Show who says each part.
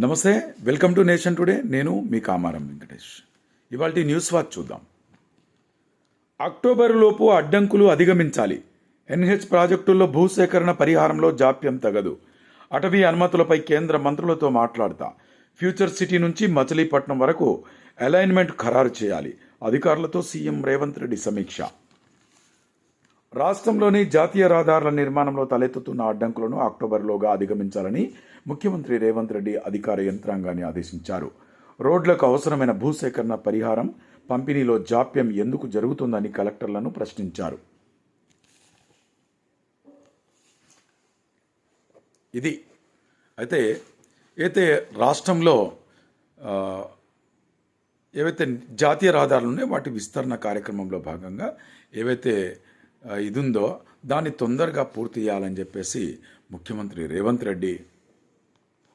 Speaker 1: నమస్తే welcome to nation today. నేను మీ కామారం వెంకటేష్. ఇవాళ న్యూస్ వాచ్ చూద్దాం. అక్టోబర్ లోపు అడ్డంకులు అధిగమించాలి. ఎన్హెచ్ ప్రాజెక్టుల్లో భూసేకరణ పరిహారంలో జాప్యం తగదు. అటవీ అనుమతులపై కేంద్ర మంత్రులతో మాట్లాడతా. ఫ్యూచర్ సిటీ నుంచి మచిలీపట్నం వరకు అలైన్మెంట్ ఖరారు చేయాలి. అధికారులతో సీఎం రేవంత్ రెడ్డి సమీక్ష. రాష్ట్రంలోని జాతీయ రహదారుల నిర్మాణంలో తలెత్తుతున్న అడ్డంకులను అక్టోబర్లోగా అధిగమించాలని ముఖ్యమంత్రి రేవంత్ రెడ్డి అధికార యంత్రాంగాన్ని ఆదేశించారు. రోడ్లకు అవసరమైన భూసేకరణ పరిహారం పంపిణీలో జాప్యం ఎందుకు జరుగుతుందని కలెక్టర్లను ప్రశ్నించారు. ఇది అయితే అయితే రాష్ట్రంలో ఏవైతే జాతీయ రహదారులు ఉన్నాయో వాటి విస్తరణ కార్యక్రమంలో భాగంగా ఏవైతే ఇది ఉందో దాన్ని తొందరగా పూర్తి చేయాలని చెప్పేసి ముఖ్యమంత్రి రేవంత్ రెడ్డి